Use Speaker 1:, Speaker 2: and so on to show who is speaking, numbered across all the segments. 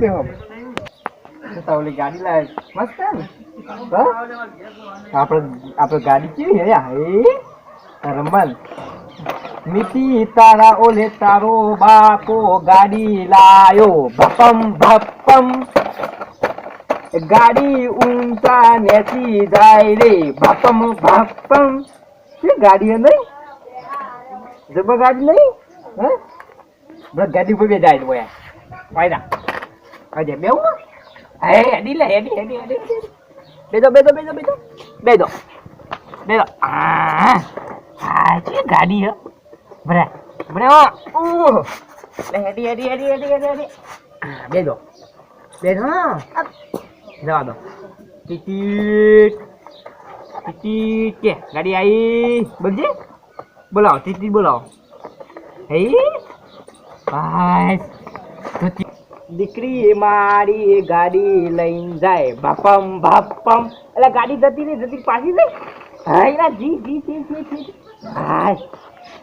Speaker 1: ઓલી ગાડી લાવે મસ્ત હે હા? આપણે આપણે ગાડી કેવી હે હે રમવાન નીતિ તારા ઓલે તારો બાપો ગાડી લાયો ભપમ ભપમ ગાડી ઊંચા નેચી જાય રે ભપમ ભપમ કે ગાડી હે નહીં જબર ગાડી નહીં હે ગાડી પર બે જાય ફાયદા અજે બેવું હે હેડી લે હેડી હેડી હેડી બેદો બેદો બેદો બેદો બેદો બેદો આ આ છે ગાડી હે બરે બરે ઓ હેડી હેડી હેડી હેડી હેડી હેડી બેદો બેદો. જવા દો ટીટીટ ટીટીટ કે ગાડી આવી બોલજે બોલાવો ટીટી બોલાવો હે બસ દીકરી મારી ગાડી લઈને જાય. બાપમ બાપમ. એટલે ગાડી જતી નહીં, જતી પાછી જાય. હા, એના જી જી જી જી જી. હા,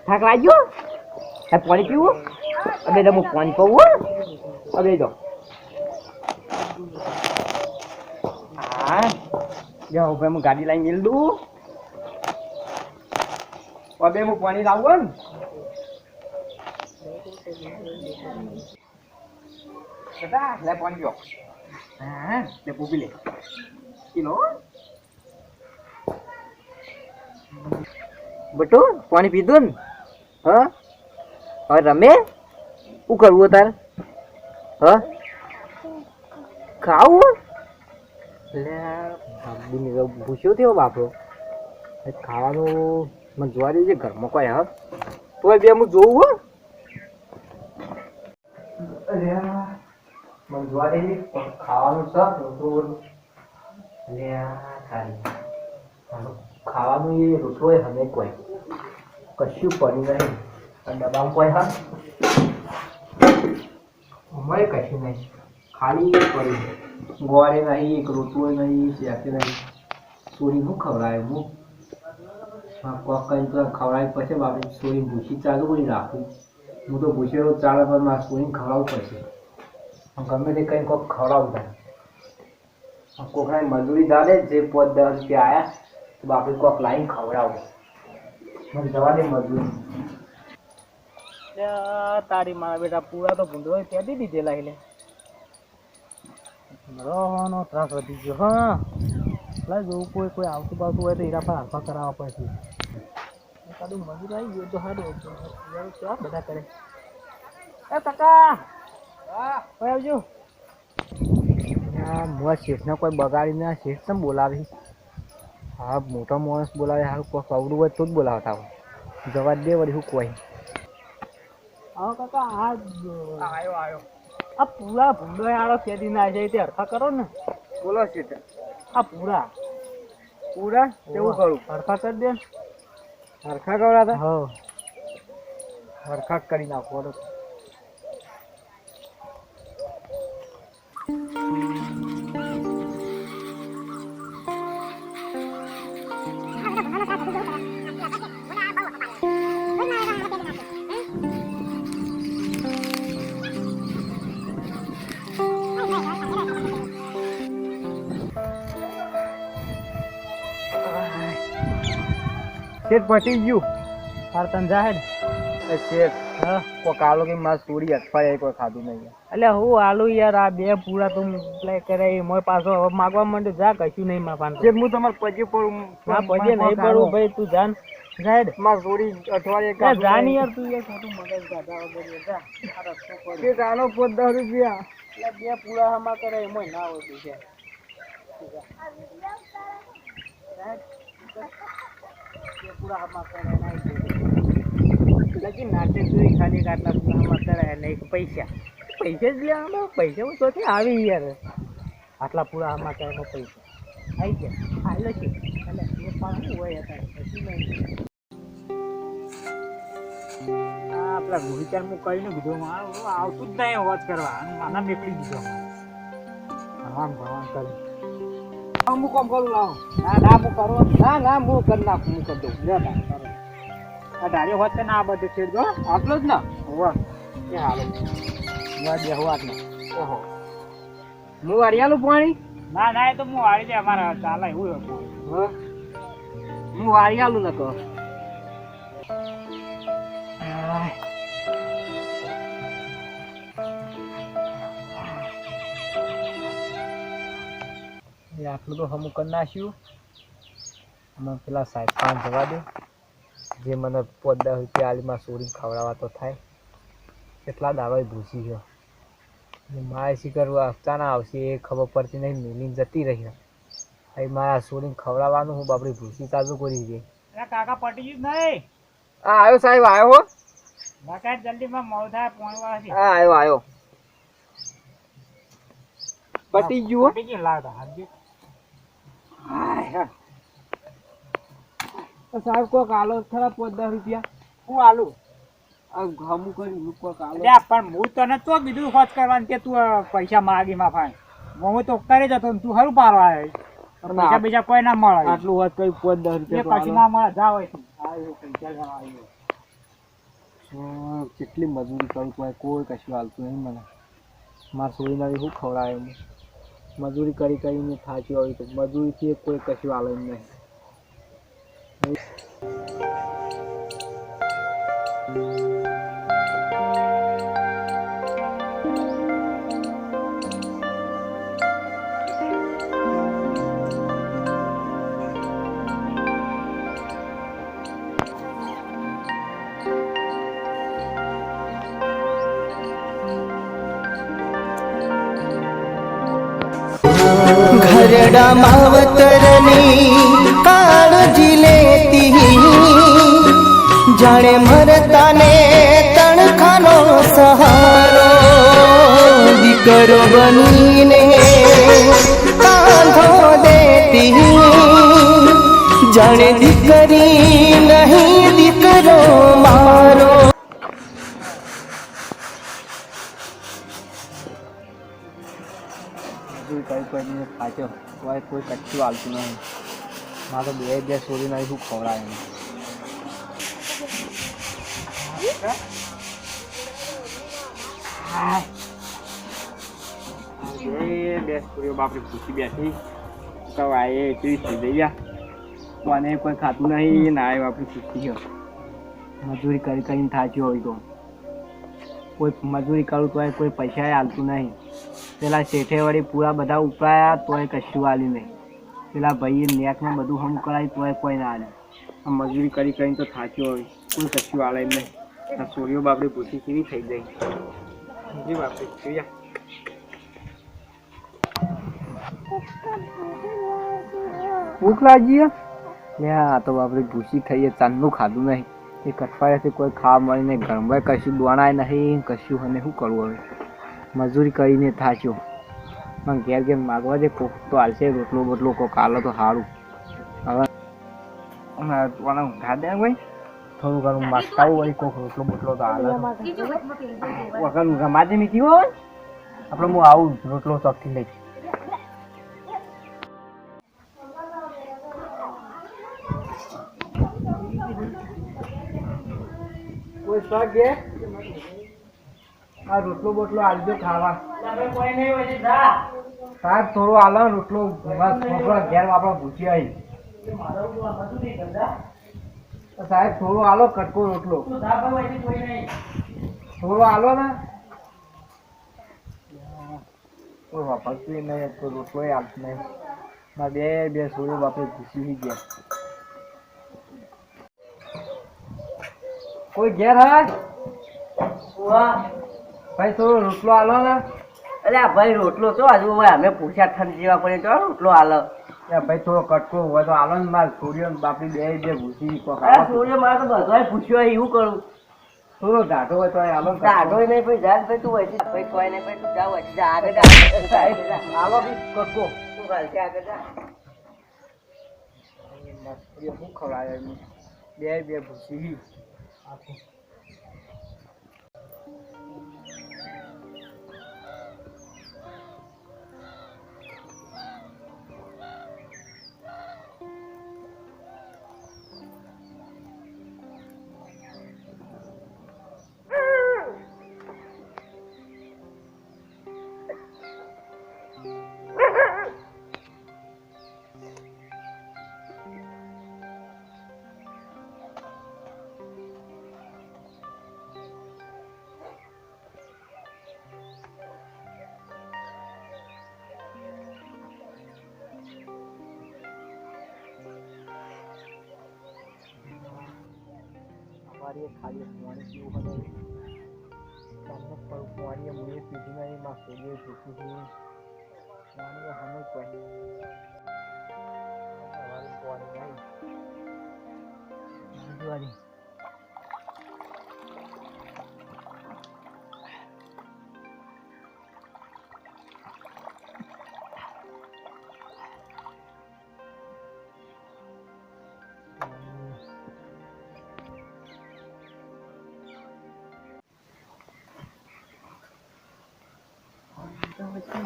Speaker 1: થાક લાગ્યો? હા પાણી પીવું? અબે તો હું પાણી પીવું અબે જો. હા, જો ભાઈ, હું ગાડી લઈને મેલ દઉં. અબે, હું પાણી લાવું ને. Dadah, લે પાણી પીઓ હા લે પૂપી લે કિલો બટુ પાણી પીધું ને હા હવે રમે શું કરવું તાર હા ખાવું લે બાબુને તો ભૂસ્યો થયો બાપરો ખાવાનું મને જોવા દેજે ઘરમાં કોઈ હા તોય બે હું જોઉં હો અરે આ મને જોવા દે ખાવાનું છે રોટલો ખાવાનું એ રોટલો એ હમે કોઈ. કશું પડી નહીં. અને ડબ્બામાં કોઈ હા? અમારે કશું નહીં. ખાલી પડી ગોળે નહીં, એક રોટલો નહીં, શેકે નહીં. સોરી, હું ખવડાવે હું? કોક કરીને તો ખવડાવી પછી બાપરે સોરી ભૂસી ચાલુ કરી રાખું. હું તો ભૂસેલો ચાલે પણ મારે સોરીને ખવડાવવું પડશે. ગમે તે કંઈ કોક ખવડાવું થાય કોકના મજૂરી ચાલે જે પોત દસ રૂપિયા આવ્યા તો બાપરે કોક લાઈન ખવડાવું. મને જવા દે મજૂરી. તારી મારા બેટા પૂરા તો ભૂંડો પેદી દીધેલા એટલે રહેવાનો ત્રાસ વધી ગયો, હા. એટલે જોવું કોઈ કોઈ આવતું બાવતું હોય તો એના પર હાલપા કરાવવા પડશે કાદું મજૂર આવી ગયું તો હતું બધા કરે. એ કાકા! કોઈ આવજો. મોં શેઠને કોઈ બગાડીને શેઠ કેમ બોલાવી હા મોટો માણસ બોલાવે હારું કોઈ કવડું હોય તો જ બોલાવતા હોય જવા દે વળી શું કોઈ. હા કાકા આ આવ્યો આવ્યો આ પૂરા ભૂંડો આડો કેદી ના છે તે હરખા કરો ને. બોલો શેઠ. આ પૂરા. પૂરા? કેવું કરું હરખા કરી દે હરખા કવડાતા હા. હરખા કરી નાખો શેઠ પટી ગયું તાર તન જાહેર શેઠ હા. કોઈ કાલો કે મારા ચોરી અઠવાડિયે કોઈ ખાધું નહીં એટલે હું આલુ યાર આ બે પૂરા તું પ્લે કરે મોય પાછો હવે માગવા માંડે જા કશું નહીં માં પાન હું તમારે પજે પડું હા પજે નહીં પડું ભાઈ તું જાન. જાહેર. મારે ચોરી અઠવાડિયે જાન યાર તું યાર ખાતું મગજ ગાધા વગર જા. કે જાનો પોત દસ રૂપિયા. એટલે બે પૂરા હમા કરે એમાં ના હોય છે પૂરા હમા કરે લગી નાટક જોઈ ખાલી કાટલા પૂરા કરે નહીં પૈસા. પૈસા જ લેવામાં પૈસા શોથી આવી યાર. આટલા પૂરા આમાં કરે પૈસા. આવી ગયા. આવેલો છે એટલે એ શું હોય આ આપણા ગુરુચાર હું કરીને કીધું આવતું જ નહીં અવાજ કરવા. માના નીકળી દીધો. ભગવાન ભગવાન કરી. હું કોમ કરું લાવો. ના ના હું કરો. ના ના હું કરી નાખું હું કરી દઉં. લે તાર
Speaker 2: આ ધાર્યો હોત ને ના આ બધું છેડ જો
Speaker 1: આટલો જ ના?
Speaker 2: હોવા. એ હાલો. હું બે ને.
Speaker 1: ઓહો. હું વારિયાલું પાણી?
Speaker 2: ના ના એ તો હું વાળી દે અમારા ચાલે એવું હતું
Speaker 1: હા? વાળી વારિયાલું ન કહો આટલું તો હમું કરી નાખ્યું. મને પેલા સાહેબ પાન જવા દે. જે મને પોદા રૂપિયા આલીમાં સોરી ખવડાવવા તો થાય. કેટલા દાડો ભૂસી ગયો. અને મારે શીખર અફતાના આવશે એ ખબર પડતી નહીં. મિલિંગ જતી રહી. અહીં મારા સોરીને ખવડાવવાનું હું બાપડી ભૂસી તાજુ કરી દે
Speaker 2: કાકા પટી ગયું નહીં?
Speaker 1: આવ્યો સાહેબ આવ્યો
Speaker 2: બાકા મોડું થાય પોણી વાળા
Speaker 1: હા આવ્યો આવ્યો. પટી ગયું
Speaker 2: પટી ગયું લાવતા હાજી
Speaker 1: સાહેબ કોક આલો ખરા પાંચ દસ રૂપિયા?
Speaker 2: હું આલું?
Speaker 1: હમું કરી કોક આલો.
Speaker 2: પણ હું તને તો કીધું ખર્ચ કરવાનું કે તું પૈસા માગી માં ફાય હું તો કરી જતો તું હરું પારો આવે પૈસા બીજા કોઈ ના મળે.
Speaker 1: આટલું હોત કઈ પોત દસ રૂપિયા
Speaker 2: પછી ના મળે જા હોય.
Speaker 1: કેટલી મજૂરી કરું કોઈ કશું હાલતું નહીં મને. મારા સોરી નવી શું ખવડાવે મજૂરી કરી કરીને થાચી હોય તો મજૂરીથી કોઈ કશું એમ નહીં.
Speaker 3: ઘરડા માવતરની કાળજી લેતી. જાણે મરતાને તણખાનો સહારો દીકરો બનીને કાંધો દેતી. જાણે દીકરી નહીં દીકરો મારો.
Speaker 1: કરીને કોઈ કોઈ કચ્છું હાલતું નહીં. મારે બે બે સોરી નહીં શું ખવડાય એમ. એ બે સોરીઓ બાપરે ભૂસી બેઠી. કવાય એટલી થઈ ગયા કોને કોઈ ખાતું નહીં. ના બાપરે ભૂસી ગયો. મજૂરી કરી કરીને થાચ્યો હોય તો. કોઈ મજૂરી કરું તો કોઈ પૈસા હાલતું નહીં. પેલા શેઠે વળી પૂરા બધા ઉપરાયા તોય કશું આલ્યું નહીં. પેલા ભાઈએ નેકમાં બધું હમ કરાવી તોય કોઈ ના આલ્યું આ મજૂરી કરી કરીને તો થાક્યો હોય કોઈ કશું આલે એમ નહીં. આ સોરીઓ બાપડી ભૂસી કેવી થઈ ગઈ. જી બાપડી જોયા ભૂખ લાગી લે આ તો બાપડી ભૂસી થઈ ચાંદનું ખાધું નહીં. એક અઠવાડિયાથી કોઈ ખાવા મળી નહીં. ઘરમાં કશું દોણાય નહીં કશું અને શું કરવું હવે? મજૂરી કરીને થાચ્યો પણ ઘેર ઘેર માગવા દે કોક તો હાલશે, રોટલો બોટલો કોક હાલો તો સારું હવે કોને ભાઈ. થોડું ઘણું માગતા હોય કોક રોટલો બોટલો તો હાલે વગર માજે મીકી હોય? આપણે હું આવું રોટલો ચોકથી લઈ કોઈ શાક ઘેર આ રોટલો બોટલો આલજો ખાવા.
Speaker 2: કોઈ નહીં હોય જા.
Speaker 1: સાહેબ થોડો આલો ને રોટલો છોકરા ઘેર આપણે ભૂસી આવી સાહેબ થોડો આલો કટકો રોટલો. થોડો આલો ને. કોઈ વાપરતું નહીં કોઈ રોટલો આવતું નહીં. મારે બે બે સોળો બાપે ઘૂસી ગયા. કોઈ ઘેર હા? ભાઈ થોડો રોટલો આલો ને.
Speaker 4: અરે ભાઈ રોટલો તો હજુ હવે અમે પૂછ્યા ઠંડ જેવા પડે તો રોટલો આલો.
Speaker 1: યા ભાઈ થોડો કટકો હોય તો આલો ને મારે સૂર્ય ને બાપડી બે બે ભૂસી
Speaker 4: સૂર્ય મારે તો બધાય પૂછ્યો હોય એવું કરું.
Speaker 1: થોડો ઢાઢો હોય તો આલો.
Speaker 4: દાઢો નહીં ભાઈ જા ભાઈ તું વચ્ચે ભાઈ કોઈ નહીં ભાઈ તું જા વચ્ચે જા આગળ
Speaker 1: આલો બી કટકો.
Speaker 4: તું હાલશે આગળ જા.
Speaker 1: શું ખવડાવે બે બે ભૂસી. સવારે ખાલી પાણી પીવું હતું તમને પણ પાણી મુએ પીધું નહીં માં સોડીએ પીધું છું. પાણી હમે કોઈ સવારે પાણી નહીં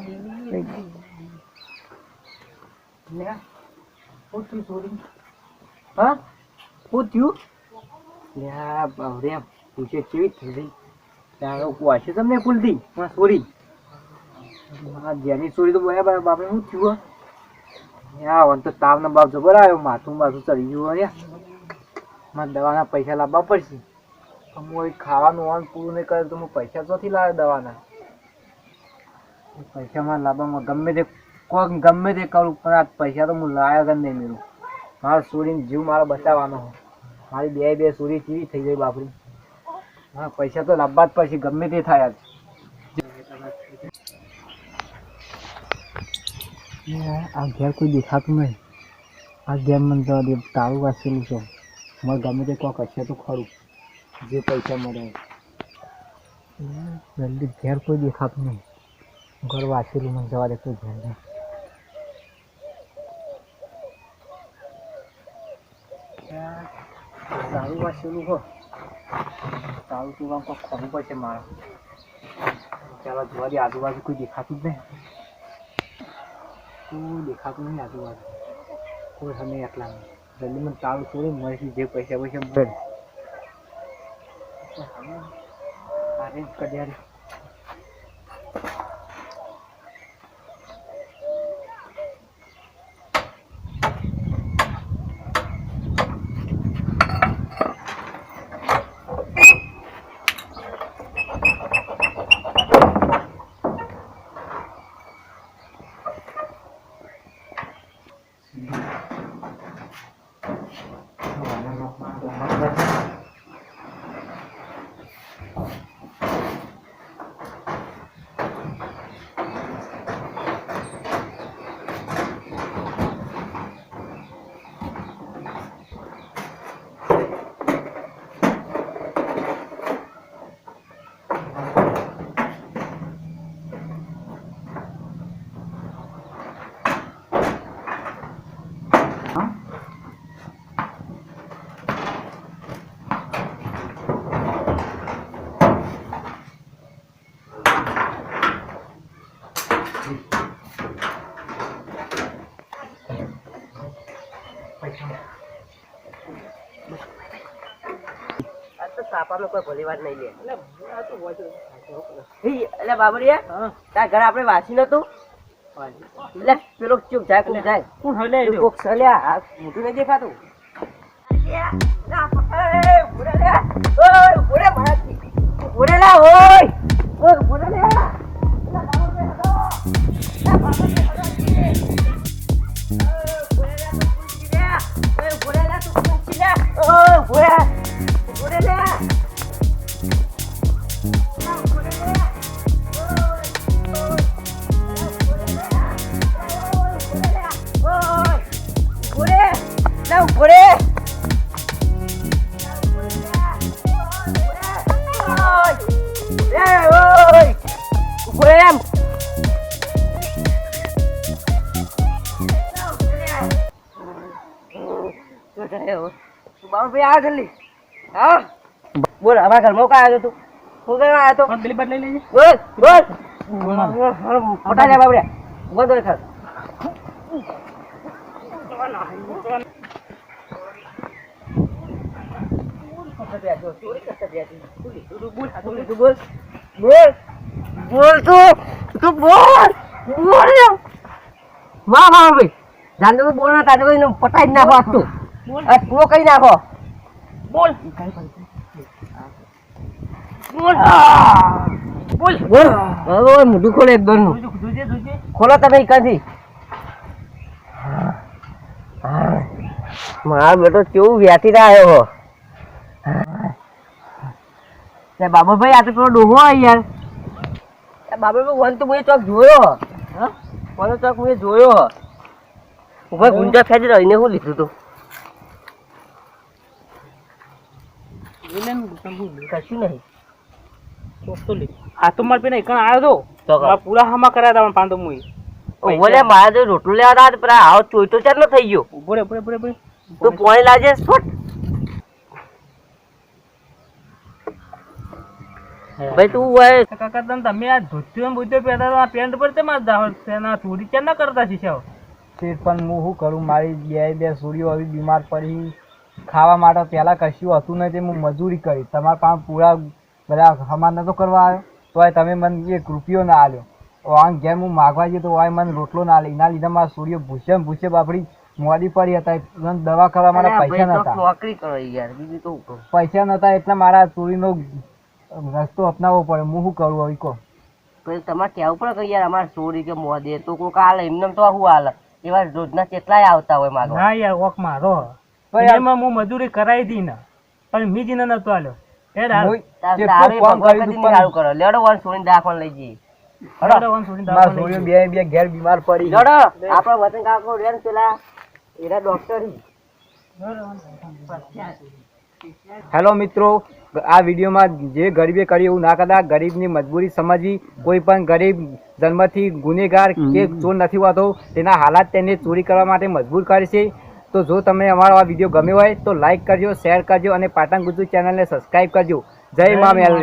Speaker 1: જોવાની લે હું થયું સોરી હા હું બાવરે પૂછે કેવી થઈ તારો વાસે તમને માં જેની સોરી તો બરાબર બાપરે શું થયું યા વન તો તાવનો બાપ જબર આવ્યો માથું માથું ચડી ગયું યા મારે દવાના પૈસા લાવવા પડશે હું ખાવાનું વાન પૂરું નહીં કરે તો હું પૈસા ચોથી લાવે દવાના પૈસા માં લાવવામાં ગમે તે કોક ગમે તે કરું, પણ આ પૈસા તો હું લાયા જ નહીં મેળું મારે સોરીને જીવ મારો બચાવવાનો મારી બે બે સુરી ચીવી થઈ ગઈ બાપરી. હા, પૈસા તો લાવવા જ પડશે, ગમે તે થાય આજ. આ ઘેર કોઈ દેખાતું નહીં. આ ઘેર મને તો તારું વાંચેલું છે. મારે ગમે તે કોક હશે તો ખરું. જે પૈસા મળે. જલ્દી ઘેર કોઈ દેખાતું નહીં. ઘર વાંચેલું મને જવા દે, કોઈ ઘેર નહીં. તારું વાંચેલું હો. તારું તું આમ કોઈ ખબર પડશે ચાલો આજુબાજુ કોઈ દેખાતું જ નહીં. કોઈ દેખાતું નહીં આજુબાજુ. કોઈ સમય એટલા નહીં. જલ્દી મને તારું છોડી મળશે જે પૈસા પૈસા મળે. અરે કડિયારી
Speaker 4: આ તો કોઈ ભલી વાત નહીં લે. એટલે બાબરિયા તાર ઘર આપણે વાસી નતું એટલે પેલો ચૂક જાય કોક જાય.
Speaker 2: કોણ હલે
Speaker 4: કોક સલ્યા આ મોટું નહીં દેખાતું? બાબુભાઈ આ જલ્દી હા? બોલ અમારા ઘરમાં કાં આવ્યો તું. હું કરવા આવ્યો તો?
Speaker 2: પેલી બદલાઈ લેજે.
Speaker 4: બોલ બોલ. મોટા લે બાબરે બોલ બોલ બોલ તું તું બોલ બોલ ને વાહ વાહ ભાઈ. જાણતો તો કોઈ પટાઈ નાખો આખું આ પૂરો કરી નાખો બોલ. બોલ. બોલ. બોલ. હવે મોઢું ખોલે એક દોરનું. ખોલો તમે ક્યાંથી મારા બેટો કેવું વ્યાતી આવ્યો હો. બાબાભાઈ આ તો પેલો ડોહો યાર. બાબાભાઈ વન તો મેં ચોક જોયો હા. વન ચોક મેં જોયો ઊભા ગુંજા ફેજી રહીને હું લીધું તું. કશું નહીં.
Speaker 2: આ તો મારે પેલા એકણ આવ્યો
Speaker 4: તો?
Speaker 2: તો પૂરા હામાં કરાયા હતા પાંદો મુઈ.
Speaker 4: ઊભો લે મારા જો રોટલો લેવા હતા પેલા આવો ચોઈટો ચાર થઈ ગયો.
Speaker 2: ઊભો રે ઊભો રે ઊભો રે, ઊભો રે
Speaker 4: તું પોણી લાજે ફટ. ભાઈ તું હોય.
Speaker 2: કાકા તમ તમે આ ધોતિયો બોતિયો પહેરતા આ પેન્ટ પર તે માર દાવ તેના ચોરી ચાર ના કરતા શીખ્યા
Speaker 1: શેઠ પણ હું શું કરું? મારી બે બે છોડીઓ આવી બીમાર પડી. ખાવા માટે પહેલાં કશું હતું નહીં તે હું મજૂરી કરી. તમારા પાસે પૂરા બધા હમાર નતો કરવા આવ્યો. તોય તમે મને એક રૂપિયો ના આલ્યો. આમ જેમ હું માગવા ગયો તો વાય મને રોટલો ના આલી. એના લીધે મારા સૂર્ય ભૂસે ભૂસે બાપડી મોડી પડી હતા. દવા કરવા માટે પૈસા નતા.
Speaker 4: નોકરી કરો યાર. બીજું તો
Speaker 1: પૈસા નતા એટલે મારા ચોરીનો રસ્તો અપનાવવો પડે. હું શું કરું હવે કહો?
Speaker 4: પછી તમારે કહેવું પડે કે યાર અમારે ચોરી કે મોદે તો કોઈક હાલે એમને તો શું હાલે એવા રોજના કેટલાય આવતા હોય મારો
Speaker 2: ના યાર ઓક મારો. એમાં હું મજૂરી કરાવી દી ના પણ મી જીને નતો આલ્યો. હેડ હાલ.
Speaker 1: હું
Speaker 4: તાર-
Speaker 1: જેટલું
Speaker 4: તારું એ
Speaker 1: ફોન
Speaker 4: ભગવાન કદી
Speaker 1: હતું
Speaker 4: કરો. લેડો વન છોડીને દાખલ લઈ જઈએ.
Speaker 2: હેડ. વન છોડીને
Speaker 1: મારા
Speaker 2: લઈ
Speaker 1: છોડીઓ બે બે ઘેર બીમાર પડી.
Speaker 4: લેડો. આપણા વતન કાકો રેન પેલા. એના ડોક્ટર
Speaker 1: હેલો મિત્રો આ વિડીયોમાં જે ગરીબે કર્યું એવું ના કરતા ગરીબની મજબૂરી સમજી કોઈ પણ ગરીબ જન્મથી ગુનેગાર કે ચોર નથી હોતો તેના હાલાત તેને ચોરી કરવા માટે મજબૂર કરે છે. તો જો તમને અમારો આ વીડિયો ગમ્યો હોય તો લાઈક કરજો શેર કરજો અને પાટણ ગુજરાત ચેનલને સબસ્ક્રાઈબ કરજો. જય મા મેલરી